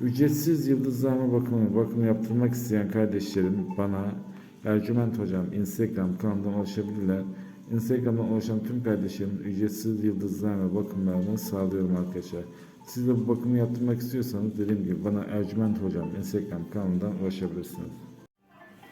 Ücretsiz yıldızlama bakımı, bakım yaptırmak isteyen kardeşlerim bana Ercüment Hocam Instagram kanalından ulaşabilirler. Instagram'dan ulaşan tüm kardeşlerim ücretsiz yıldızlama bakımlarını sağlıyorum arkadaşlar. Siz de bu bakımı yaptırmak istiyorsanız dediğim gibi bana Ercüment Hocam Instagram kanalından ulaşabilirsiniz.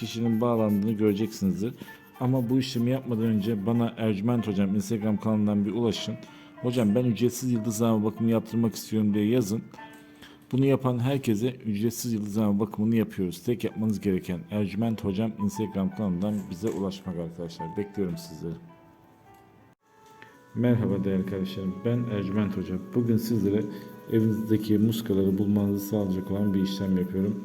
kişinin bağlandığını göreceksinizdir. Ama bu işlemi yapmadan önce bana Ercüment Hocam Instagram kanalından bir ulaşın. Hocam ben ücretsiz yıldızlama bakımı yaptırmak istiyorum diye yazın. Bunu yapan herkese ücretsiz yıldızlama bakımını yapıyoruz. Tek yapmanız gereken Ercüment Hocam Instagram kanalından bize ulaşmak arkadaşlar. Bekliyorum sizleri. Merhaba değerli kardeşlerim. Ben Ercüment Hoca. Bugün sizlere evinizdeki muskaları bulmanızı sağlayacak olan bir işlem yapıyorum.